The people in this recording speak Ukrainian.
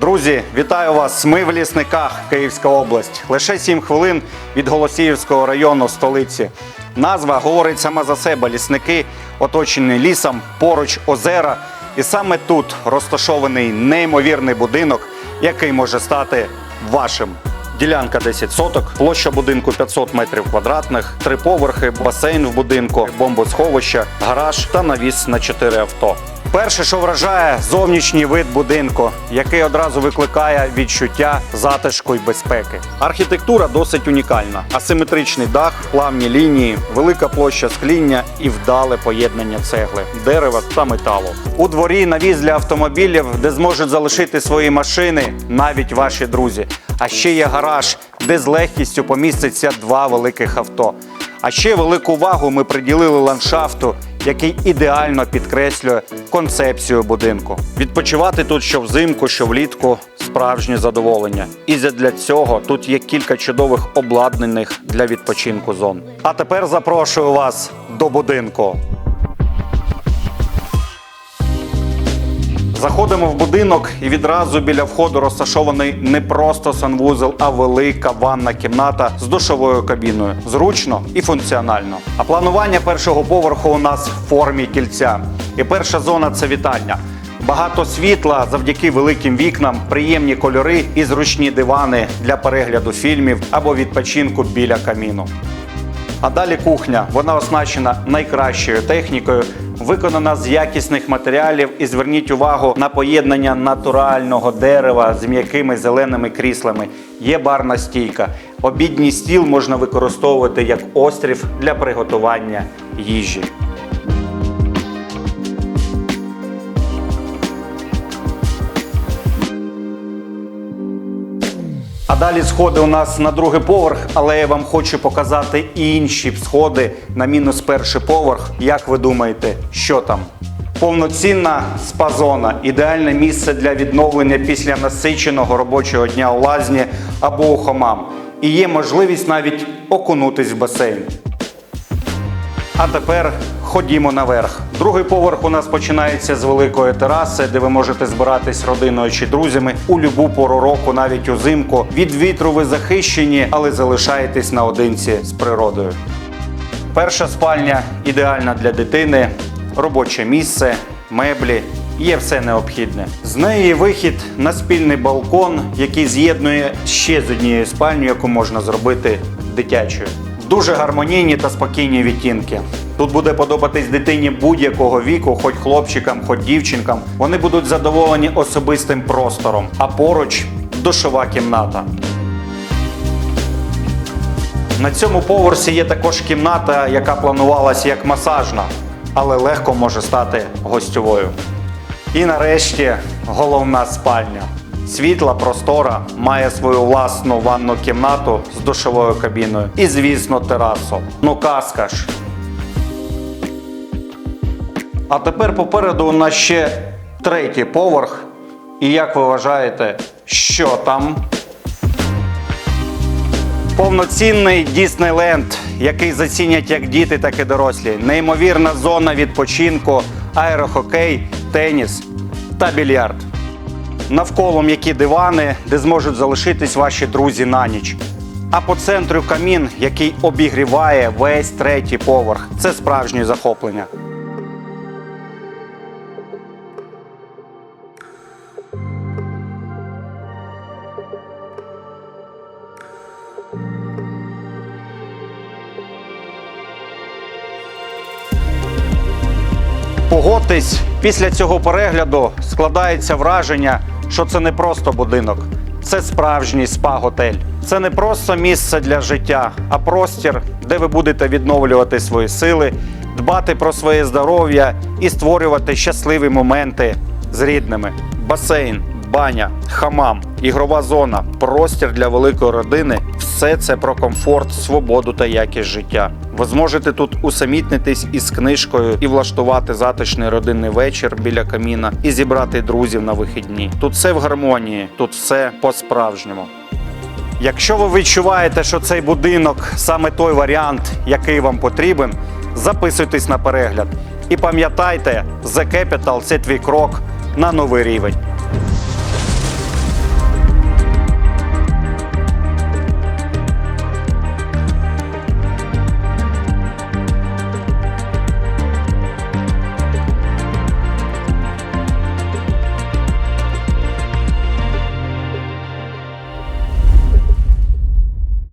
Друзі, вітаю вас! Ми в лісниках, Київська область. Лише 7 хвилин від Голосіївського району столиці. Назва говорить сама за себе. Лісники оточені лісом, поруч озера. І саме тут розташований неймовірний будинок, який може стати вашим. Ділянка 10 соток, площа будинку 500 метрів квадратних, три поверхи, басейн в будинку, бомбосховище, гараж та навіс на 4 авто. Перше, що вражає, зовнішній вид будинку, який одразу викликає відчуття затишку й безпеки. Архітектура досить унікальна: асиметричний дах, плавні лінії, велика площа скління і вдале поєднання цегли, дерева та металу. У дворі навіс для автомобілів, де зможуть залишити свої машини навіть ваші друзі. А ще є гараж, де з легкістю поміститься два великих авто. А ще велику увагу ми приділили ландшафту, який ідеально підкреслює концепцію будинку. Відпочивати тут що взимку, що влітку справжнє задоволення. І для цього тут є кілька чудових обладнаних для відпочинку зон. А тепер запрошую вас до будинку. Заходимо в будинок і відразу біля входу розташований не просто санвузол, а велика ванна кімната з душовою кабіною. Зручно і функціонально. А планування першого поверху у нас в формі кільця. І перша зона це вітальня. Багато світла завдяки великим вікнам, приємні кольори і зручні дивани для перегляду фільмів або відпочинку біля каміну. А далі кухня. Вона оснащена найкращою технікою, виконана з якісних матеріалів. І зверніть увагу на поєднання натурального дерева з м'якими зеленими кріслами. Є барна стійка. Обідній стіл можна використовувати як острів для приготування їжі. А далі сходи у нас на другий поверх, але я вам хочу показати інші сходи на мінус перший поверх. Як ви думаєте, що там? Повноцінна спа-зона – ідеальне місце для відновлення після насиченого робочого дня у лазні або у хомам. І є можливість навіть окунутись в басейн. А тепер ходімо наверх. Другий поверх у нас починається з великої тераси, де ви можете збиратись родиною чи друзями у любу пору року, навіть узимку. Від вітру ви захищені, але залишаєтесь наодинці з природою. Перша спальня ідеальна для дитини, робоче місце, меблі. Є все необхідне. З неї вихід на спільний балкон, який з'єднує ще з однією спальнею, яку можна зробити дитячою. Дуже гармонійні та спокійні відтінки. Тут буде подобатись дитині будь-якого віку, хоч хлопчикам, хоч дівчинкам. Вони будуть задоволені особистим простором, а поруч душова кімната. На цьому поверсі є також кімната, яка планувалась як масажна, але легко може стати гостьовою. І нарешті головна спальня. Світла простора має свою власну ванну кімнату з душовою кабіною. І, звісно, терасу. Ну казка ж. А тепер попереду у нас ще третій поверх. І як ви вважаєте, що там? Повноцінний Діснейленд, який зацінять як діти, так і дорослі. Неймовірна зона відпочинку, аерохокей, теніс та більярд. Навколо м'які дивани, де зможуть залишитись ваші друзі на ніч. А по центру камін, який обігріває весь третій поверх. Це справжнє захоплення. Погодьтесь, після цього перегляду складається враження, що це не просто будинок, це справжній спа-готель. Це не просто місце для життя, а простір, де ви будете відновлювати свої сили, дбати про своє здоров'я і створювати щасливі моменти з рідними. Басейн, баня, хамам, ігрова зона, простір для великої родини все це про комфорт, свободу та якість життя. Ви зможете тут усамітнитись із книжкою і влаштувати затишний родинний вечір біля каміна і зібрати друзів на вихідні. Тут все в гармонії, тут все по-справжньому. Якщо ви відчуваєте, що цей будинок саме той варіант, який вам потрібен, записуйтесь на перегляд. І пам'ятайте, The Capital – це твій крок на новий рівень.